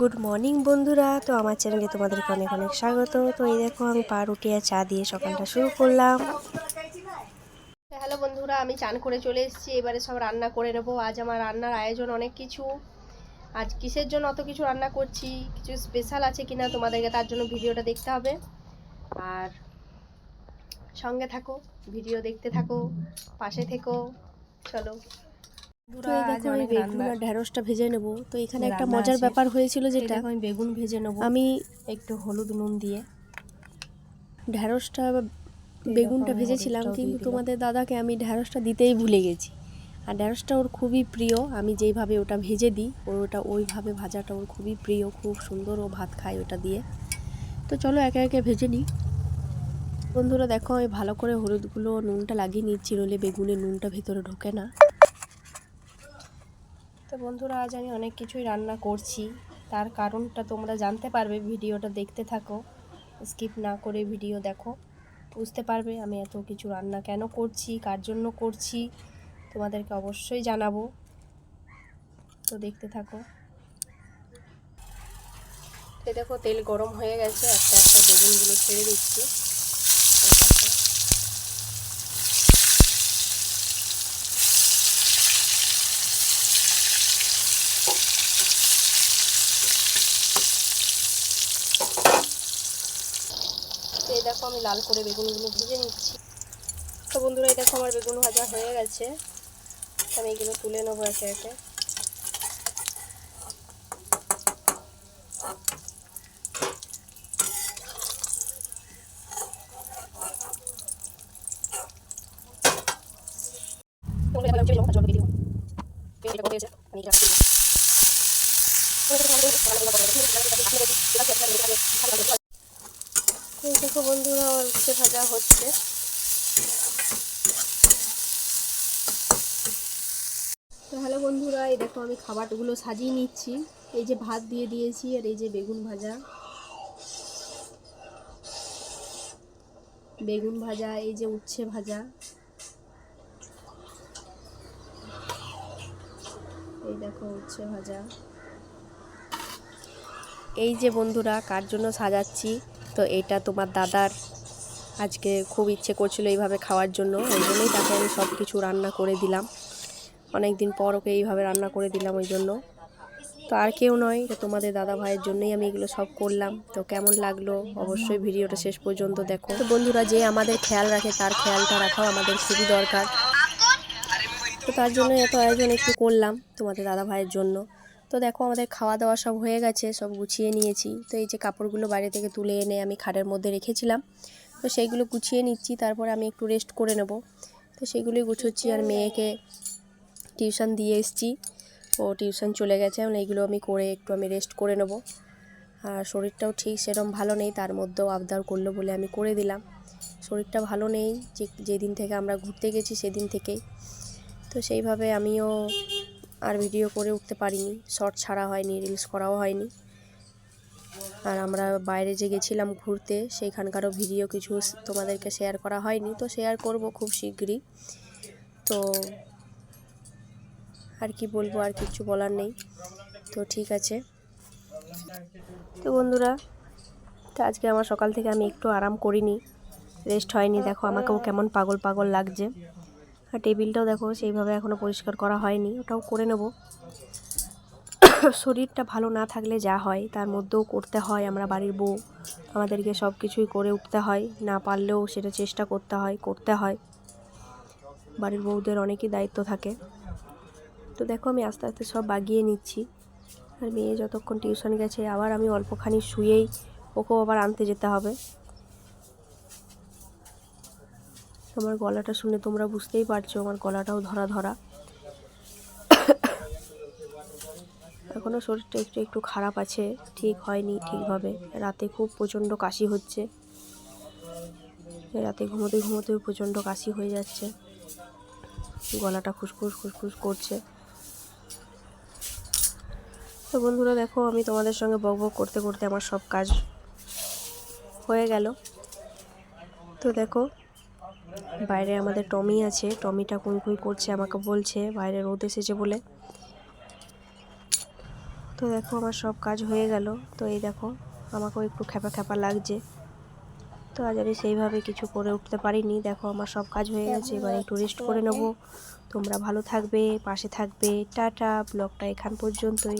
Good morning বন্ধুরা। তো আমার চ্যানেলে তোমাদেরকে অনেক অনেক স্বাগত। তো এই দেখো, আমি পাউরুটি আর চা দিয়ে সকালটা শুরু করলাম। হ্যালো বন্ধুরা, আমি চান করে চলে এসেছি। এবারে সব রান্না করে নেব। আজ আমার রান্নার আয়োজন অনেক কিছু। আজ কিসের জন্য অত কিছু রান্না করছি? কিছু স্পেশাল আছে কিনা তোমাদেরকে? তার জন্য ভিডিওটা দেখতে হবে। আর সঙ্গে থাকো, ভিডিও দেখতে থাকো, পাশে থেকো। চলো। তো এই দেখো আমি বেগুন আর ঢেঁড়সটা ভেজে নেব। তো এখানে একটা মজার। ব্যাপার হয়েছিল যেটা। আমি বেগুন ভেজে নেব। আমি একটু হলুদ নুন দিয়ে। ঢ্যাঁড়সটা বেগুনটা ভেজেছিলাম কিন্তু তোমাদের দাদাকে আমি ঢ্যাঁড়সটা দিতেই ভুলে গেছি। আর ঢ্যাঁড়সটা ওর খুবই প্রিয়। আমি যেইভাবে ওটা ভেজে দিই ওর ওটা ওইভাবে ভাজাটা ওর খুবই প্রিয়। খুব সুন্দর ও ভাত খায় ওটা দিয়ে। তো চলো একে একে ভেজে নিই। বন্ধুরা দেখো আমি ভালো করে হলুদগুলো নুনটা লাগিয়ে নিচ্ছি নইলে বেগুনে নুনটা ভেতরে ঢোকে না। তো বন্ধুরা, আজ আমি অনেক কিছুই রান্না করছি। তার কারণটা তোমরা জানতে পারবে, ভিডিওটা দেখতে থাকো। স্কিপ না করে ভিডিও দেখো। বুঝতে পারবে আমি এত কিছু রান্না কেন করছি, কার জন্য করছি, তোমাদেরকে অবশ্যই জানাব। তো দেখতে থাকো। দেখো, তেল গরম হয়ে গেছে, একটা একটা বেগুনগুলো ছেড়ে দিচ্ছি এই দেখো। তো এই দেখো আমি লাল করে বেগুনগুলো ভেজে নিচ্ছি। তো বন্ধুরা, এই দেখো আমার বেগুন ভাজা হয়ে গেছে। আমি এগুলো তুলে নেব একে একে। এই দেখো বন্ধুরা, আমার উচ্ছে ভাজা হচ্ছে। হ্যালো বন্ধুরা, এই দেখো আমি খাবারগুলো সাজিয়ে নিচ্ছি। এই যে ভাত দিয়ে দিয়েছি আর এই যে বেগুন ভাজা। বেগুন ভাজা, এই যে উচ্ছে ভাজা। এই দেখো উচ্ছে ভাজা। এই যে বন্ধুরা, কার জন্য সাজাচ্ছি? তো এটা তোমার দাদার আজকে খুব ইচ্ছে করছিল এইভাবে খাওয়ার জন্য, ওই জন্যই তাকে আমি সব কিছু রান্না করে দিলাম। অনেক দিন পর ওকে এইভাবে রান্না করে দিলাম ওই জন্য। তো আর কেউ নয় তোমাদের দাদা ভাইয়ের জন্যই আমি এগুলো সব করলাম। তো কেমন লাগল অবশ্যই ভিডিওটা শেষ পর্যন্ত দেখো। তো বন্ধুরা, যে আমাদের খেয়াল রাখে তার খেয়ালটা রাখাও আমাদের খুবই দরকার। তো তার জন্য এত আয়োজন একটু করলাম তোমাদের দাদা ভাইয়ের জন্য। তো দেখো আমাদের খাওয়া দাওয়া সব হয়ে গেছে, সব গুছিয়ে নিয়েছি। তো এই যে কাপড়গুলো বাইরে থেকে তুলে এনে আমি খাটের মধ্যে রেখেছিলাম। তো সেইগুলো গুছিয়ে নিচ্ছি, তারপরে আমি একটু রেস্ট করে নেব। তো সেগুলোই গুছোচ্ছি আর মেয়েকে টিউশন দিয়ে এসেছি। ও টিউশন চলে গেছে এখন এইগুলো আমি করে একটু আমি রেস্ট করে নেব। আর শরীরটাও ঠিক সেরকম ভালো নেই, তার মধ্যেও আবদার করল বলে আমি করে দিলাম। শরীরটা ভালো নেই, যে যেদিন থেকে আমরা ঘুরতে গেছি সেদিন থেকেই। তো সেইভাবে আমিও আর ভিডিও করে উঠতে পারিনি। শর্ট ছাড়া হয়নি রিলস করাও হয়নি। আর আমরা বাইরে যে গেছিলাম ঘুরতে সেইখানকারও ভিডিও কিছু তোমাদেরকে শেয়ার করা হয়নি। তো শেয়ার করব খুব শীঘ্রই। তো আর কি বলব, আর কিছু বলার নেই। তো ঠিক আছে। তো বন্ধুরা, তো আজকে আমার সকাল থেকে আমি একটু আরাম করিনি। রেস্ট হয়নি। দেখো, আমাকেও কেমন পাগল পাগল লাগছে। আর টেবিলটাও দেখো সেইভাবে এখনও পরিষ্কার করা হয়নি, ওটাও করে নেব। শরীরটা ভালো না থাকলে যা হয়, তার মধ্যেও করতে হয় আমরা বাড়ির বউ, আমাদেরকে সব কিছুই করে উঠতে হয়, না পারলেও সেটা চেষ্টা করতে হয় করতে হয়। বাড়ির বউদের অনেকই দায়িত্ব থাকে। তো দেখো আমি আস্তে আস্তে সব বাগিয়ে নিচ্ছি। আর মেয়ে যতক্ষণ টিউশন গেছে, আবার আমি অল্পখানি শুয়েই ওকেও আবার আনতে যেতে হবে। আমার গলাটা শুনে তোমরা বুঝতেই পারছ, আমার গলাটাও ধরা ধরা। এখনও শরীরটা একটু একটু খারাপ আছে, ঠিক হয়নি ঠিকভাবে। রাতে খুব প্রচণ্ড কাশি হচ্ছে। রাতে ঘুমোতে ঘুমোতেও প্রচণ্ড কাশি হয়ে যাচ্ছে। গলাটা খুসখুস খুসখুস করছে। তো বন্ধুরা দেখো, আমি তোমাদের সঙ্গে বক বক করতে করতে আমার সব কাজ হয়ে গেল। তো দেখো বাইরে আমাদের টমি আছে, টমিটা কুই কুই করছে, আমাকে বলছে, বাইরে রোদ এসেছে বলে। তো দেখো, আমার সব কাজ হয়ে গেল। তো এই দেখো, আমাকেও একটু খ্যাপা খ্যাপা লাগছে। তো আজ আমি সেইভাবে কিছু করে উঠতে পারিনি। দেখো, আমার সব কাজ হয়ে গেছে, এবার একটু রেস্ট করে নেব। তোমরা ভালো থাকবে, পাশে থাকবে। টাটা, ব্লগটা এখান পর্যন্তই।